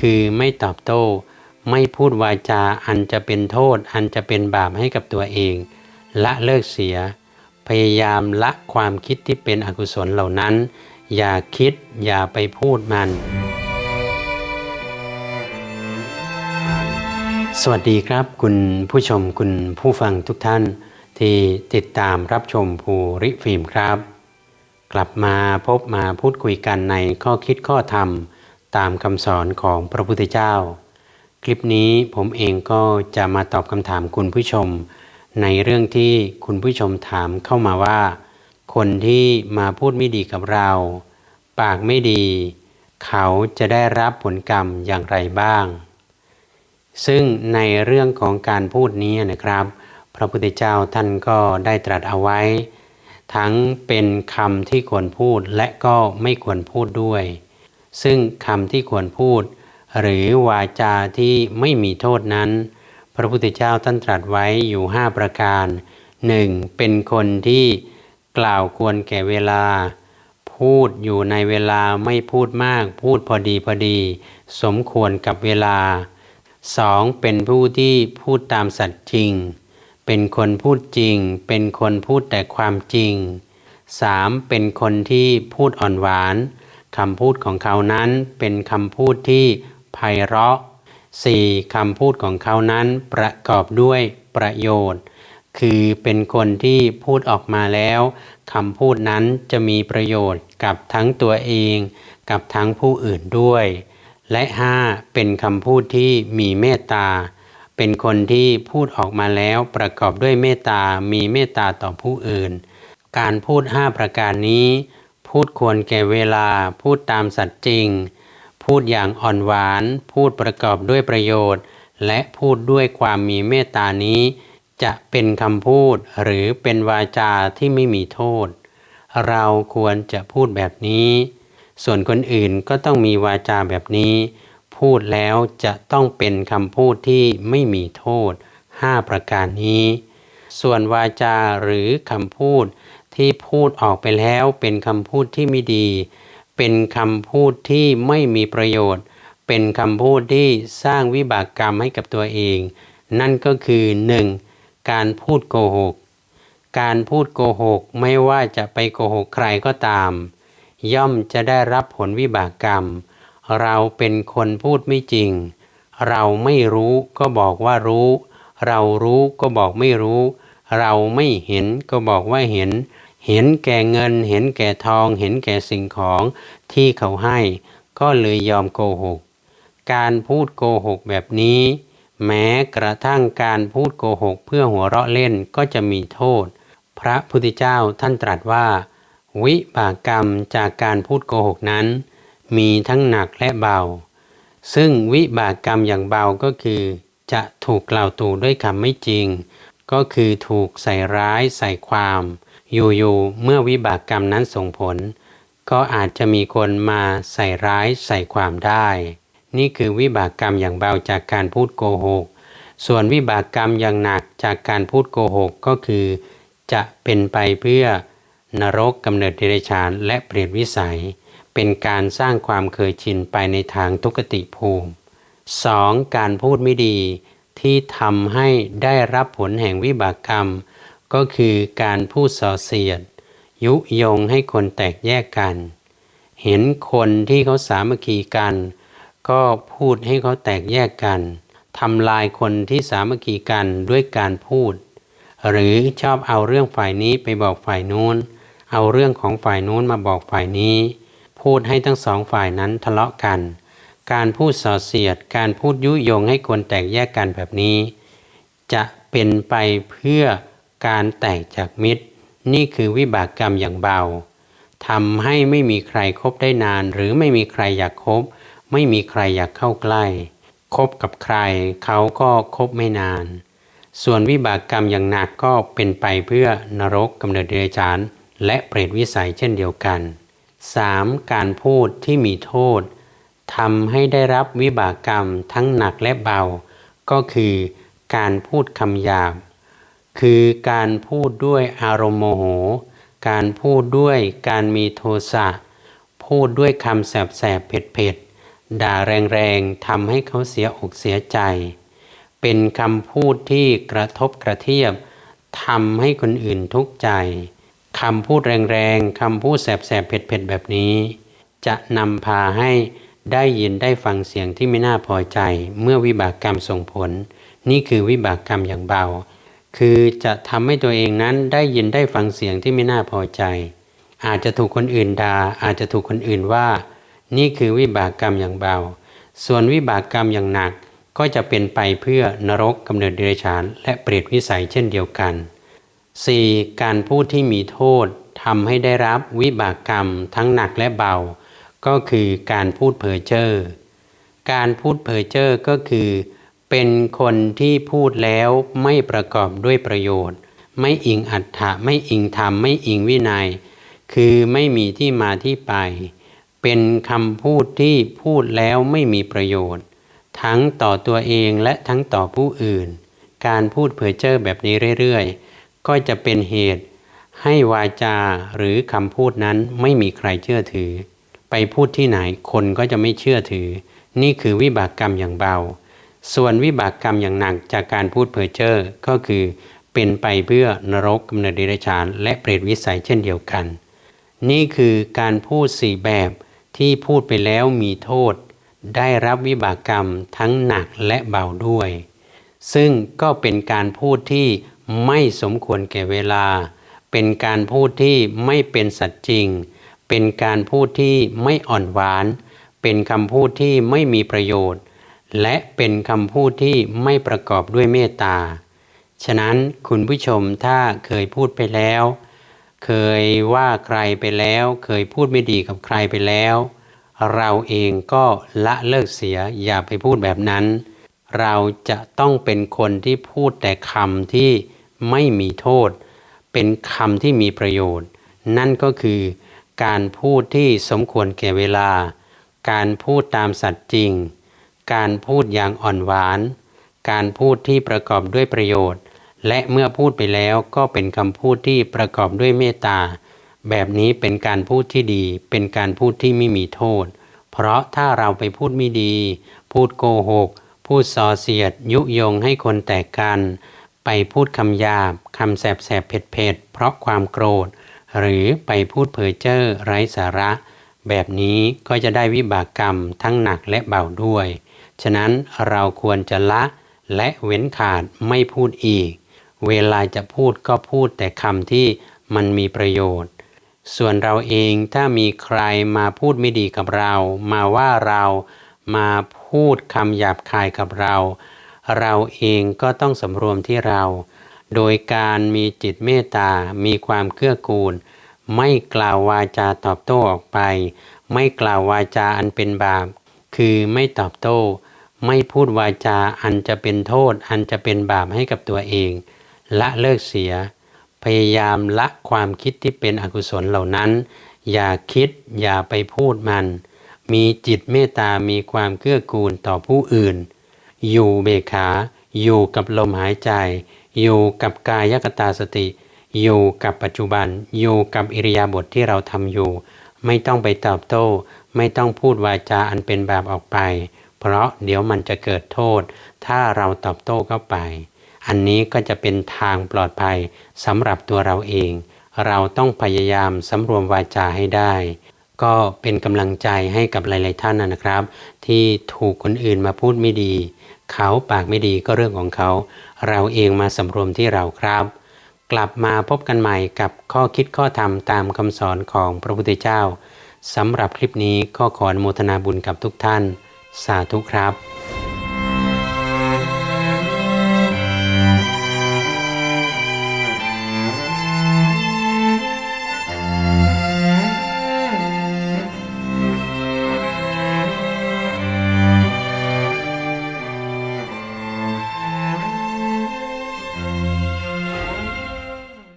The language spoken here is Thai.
คือไม่ตอบโต้ ไม่พูดวาจาอันจะเป็นโทษ อันจะเป็นบาปให้กับตัวเอง ละเลิกเสีย พยายามละความคิดที่เป็นอกุศลเหล่านั้น อย่าคิดอย่าไปพูดมัน สวัสดีครับ คุณผู้ชมคุณผู้ฟังทุกท่าน ที่ติดตามรับชมภูริฟิล์มครับ กลับมาพบมาพูดคุยกันในข้อคิดข้อธรรม ตามคำสอนของพระพุทธเจ้า คลิปนี้ผมเองก็จะมาตอบคำถามคุณผู้ชม ในเรื่องที่คุณผู้ชมถามเข้ามาว่า คนที่มาพูดไม่ดีกับเรา ปากไม่ดี เขาจะได้รับผลกรรมอย่างไรบ้าง ซึ่งในเรื่องของการพูดนี้นะครับ พระพุทธเจ้าท่านก็ได้ตรัสเอาไว้ ทั้งเป็นคำที่ควรพูดและก็ไม่ควรพูดด้วย ซึ่งคำที่ควรพูด หรือวาจาที่ไม่มีโทษนั้น พระพุทธเจ้าท่านตรัสไว้อยู่ 5 ประการ 1. เป็นคนที่กล่าวควรแก่เวลา พูดอยู่ในเวลาไม่พูดมาก พูดพอดีพอดี สมควรกับเวลา 2. เป็นผู้ที่พูดตามสัตย์จริง เป็นคนพูดจริง เป็นคนพูดแต่ความจริง 3. เป็นคนที่พูดอ่อนหวาน คำพูดของเขานั้นเป็นคำพูดที่ไพเราะ 4. คำพูดของเขานั้นประกอบด้วยประโยชน์ คือเป็นคนที่พูดออกมาแล้วคำพูดนั้นจะมีประโยชน์กับทั้งตัวเอง กับทั้งผู้อื่นด้วย และ 5. เป็นคำพูดที่มีเมตตา เป็นคนที่พูดออกมาแล้วประกอบด้วยเมตตา มีเมตตาต่อผู้อื่น การพูด 5 ประการนี้ พูดควรแก่เวลา พูดตามสัตย์จริง พูดอย่างอ่อนหวาน พูดประกอบด้วยประโยชน์ และพูดด้วยความมีเมตตานี้ จะเป็นคำพูดหรือเป็นวาจาที่ไม่มีโทษ เราควรจะพูดแบบนี้ ส่วนคนอื่นก็ต้องมีวาจาแบบนี้ พูดแล้วจะต้องเป็นคำพูดที่ไม่มีโทษ 5 ประการนี้ ส่วนวาจาหรือคำพูด ที่พูดออกไปแล้วเป็นคำพูดที่ไม่ดี เป็นคำพูดที่ไม่มีประโยชน์ เป็นคำพูดที่สร้างวิบากกรรมให้กับตัวเอง นั่นก็คือ 1. การพูดโกหก การพูดโกหกไม่ว่าจะไปโกหกใครก็ตาม ย่อมจะได้รับผลวิบากกรรม เราเป็นคนพูดไม่จริง เราไม่รู้ก็บอกว่ารู้ เรารู้ก็บอกไม่รู้ เราไม่เห็นก็บอกว่าเห็น เห็นแก่เงิน เห็นแก่ทอง เห็นแก่สิ่งของที่เขาให้ ก็เลยยอมโกหก การพูดโกหกแบบนี้ แม้กระทั่งการพูดโกหกเพื่อหัวเราะเล่นก็จะมีโทษ พระพุทธเจ้าท่านตรัสว่า วิบากกรรมจากการพูดโกหกนั้น มีทั้งหนักและเบา ซึ่งวิบากกรรมอย่างเบาก็คือ จะถูกกล่าวตู่ด้วยคำไม่จริง ก็คือถูกใส่ร้ายใส่ความ อยู่ๆเมื่อวิบากกรรมนั้นส่งผล ก็อาจจะมีคนมาใส่ร้ายใส่ความได้ นี่คือวิบากกรรมอย่างเบาจากการพูดโกหก ส่วนวิบากกรรมอย่างหนักจากการพูดโกหกก็คือ จะเป็นไปเพื่อนรกกำเนิดเดรัจฉานและเปลี่ยนวิสัย เป็นการสร้างความเคยชินไปในทางทุกติภูมิ 2. การพูดไม่ดีที่ทำให้ได้รับผลแห่งวิบากกรรม ก็คือการพูดส่อเสียด ยุยงให้คนแตกแยกกัน เห็นคนที่เขาสามัคคีกัน ก็พูดให้เขาแตกแยกกันทำลายคนที่สามัคคีกันด้วยการพูด หรือชอบเอาเรื่องฝ่ายนี้ไปบอกฝ่ายนู้น เอาเรื่องของฝ่ายนู้นมาบอกฝ่ายนี้ พูดให้ทั้งสองฝ่ายนั้นทะเลาะกัน การพูดส่อเสียด การพูดยุยงให้คนแตกแยกกันแบบนี้ จะเป็นไปเพื่อ การแตกจากมิตร นี่คือวิบากกรรมอย่างเบาทำให้ไม่มีใครครบได้นาน หรือไม่มีใครอยากคบ ไม่มีใครอยากเข้าใกล้ คบกับใครเขาก็คบไม่นาน ส่วนวิบากกรรมอย่างหนักก็เป็นไปเพื่อนรกกำเนิดเดรัจฉาน และเปรตวิสัยเช่นเดียวกัน 3. การพูดที่มีโทษทำให้ได้รับวิบากกรรมทั้งหนักและเบา ก็คือการพูดคำหยาบ คือการพูดด้วยอารมณ์โมโห การพูดด้วยการมีโทสะ พูดด้วยคำแสบแสบเผ็ดเผ็ดด่าแรงๆทำให้เขาเสียอกเสียใจ เป็นคำพูดที่กระทบกระเทียบทำให้คนอื่นทุกข์ใจคำพูดแรงๆคำพูดแสบๆเผ็ดๆแบบนี้ จะนำพาให้ได้ยินได้ฟังเสียงที่ไม่น่าพอใจ เมื่อวิบากกรรมส่งผล นี่คือวิบากกรรมอย่างเบา คือจะทำให้ตัวเองนั้นได้ยินได้ฟังเสียงที่ไม่น่าพอใจ อาจจะถูกคนอื่นดา่าอาจจะถูกคนอื่นว่า นี่คือวิบากกรรมอย่างเบา ส่วนวิบากกรรมอย่างหนักก็จะเป็นไปเพื่อนรกกำเนิดเดรัจฉานและเปรตวิสัยเช่นเดียวกัน 4. การพูดที่มีโทษทำให้ได้รับวิบากกรรมทั้งหนักและเบา ก็คือการพูดเพ้อเจ้อการพูดเพ้อเจ้อก็คือ เป็นคนที่พูดแล้วไม่ประกอบด้วยประโยชน์ ไม่อิงอัตถะไม่อิงธรรม ไม่อิงวินัย คือไม่มีที่มาที่ไป เป็นคำพูดที่พูดแล้วไม่มีประโยชน์ ทั้งต่อตัวเองและทั้งต่อผู้อื่น การพูดเพ้อเจ้อแบบนี้เรื่อยๆ ก็จะเป็นเหตุ ให้วาจาหรือคำพูดนั้นไม่มีใครเชื่อถือ ไปพูดที่ไหนคนก็จะไม่เชื่อถือ นี่คือวิบากกรรมอย่างเบา ส่วนวิบากกรรมอย่างหนักจากการพูดเพ้อเจ้อก็คือเป็นไปเพื่อนรกกำเนิดเดรัจฉานและเปรตวิสัยเช่นเดียวกัน นี่คือการพูดสี่แบบที่พูดไปแล้วมีโทษ ได้รับวิบากกรรมทั้งหนักและเบาด้วย ซึ่งก็เป็นการพูดที่ไม่สมควรแก่เวลา เป็นการพูดที่ไม่เป็นสัจจริง เป็นการพูดที่ไม่อ่อนหวาน เป็นคำพูดที่ไม่มีประโยชน์ และเป็นคำพูดที่ไม่ประกอบด้วยเมตตา ฉะนั้นคุณผู้ชมถ้าเคยพูดไปแล้ว เคยว่าใครไปแล้ว เคยพูดไม่ดีกับใครไปแล้ว เราเองก็ละเลิกเสียอย่าไปพูดแบบนั้น เราจะต้องเป็นคนที่พูดแต่คำที่ไม่มีโทษ เป็นคำที่มีประโยชน์ นั่นก็คือการพูดที่สมควรแก่เวลา การพูดตามสัตว์จริง การพูดอย่างอ่อนหวาน การพูดที่ประกอบด้วยประโยชน์ และเมื่อพูดไปแล้วก็เป็นคำพูดที่ประกอบด้วยเมตตา แบบนี้เป็นการพูดที่ดี เป็นการพูดที่ไม่มีโทษ เพราะถ้าเราไปพูดไม่ดี พูดโกหก พูดส่อเสียด ยุยงให้คนแตกกัน ไปพูดคำหยาบคำแสบแสบเผ็ดเผ็ดเพราะความโกรธ หรือไปพูดเผยเจ้อไร้สาระแบบนี้ก็จะได้วิบากกรรมทั้งหนักและเบาด้วย ฉะนั้นเราควรจะละและเว้นขาดไม่พูดอีก เวลาจะพูดก็พูดแต่คำที่มันมีประโยชน์ ส่วนเราเองถ้ามีใครมาพูดไม่ดีกับเรา มาว่าเรามาพูดคำหยาบคายกับเรา เราเองก็ต้องสำรวมที่เรา โดยการมีจิตเมตตา มีความเกื้อกูล ไม่กล่าววาจาตอบโต้ออกไป ไม่กล่าววาจาอันเป็นบาป คือไม่ตอบโต้ ไม่พูดวาจาอันจะเป็นโทษ อันจะเป็นบาปให้กับตัวเอง ละเลิกเสีย พยายามละความคิดที่เป็นอกุศลเหล่านั้น อย่าคิดอย่าไปพูดมัน มีจิตเมตตามีความเกื้อกูลต่อผู้อื่น อยู่เบขา อยู่กับลมหายใจ อยู่กับกายกตาสติ อยู่กับปัจจุบัน อยู่กับอิริยาบถทที่เราทำอยู่ ไม่ต้องไปตอบโต้ ไม่ต้องพูดวาจาอันเป็นแบบออกไป เพราะเดี๋ยวมันจะเกิดโทษ ถ้าเราตอบโต้เข้าไป อันนี้ก็จะเป็นทางปลอดภัยสำหรับตัวเราเอง เราต้องพยายามสำรวมวาจาให้ได้ ก็เป็นกำลังใจให้กับหลาย ๆ ท่านนะครับ ที่ถูกคนอื่นมาพูดไม่ดี เขาปากไม่ดีก็เรื่องของเขา เราเองมาสำรวมที่เราครับกลับมาพบกันใหม่กับข้อคิดข้อธรรมตามคำสอนของพระพุทธเจ้าสำหรับคลิปนี้ก็ขออนุโมทนาบุญกับทุกท่าน สาธุครับ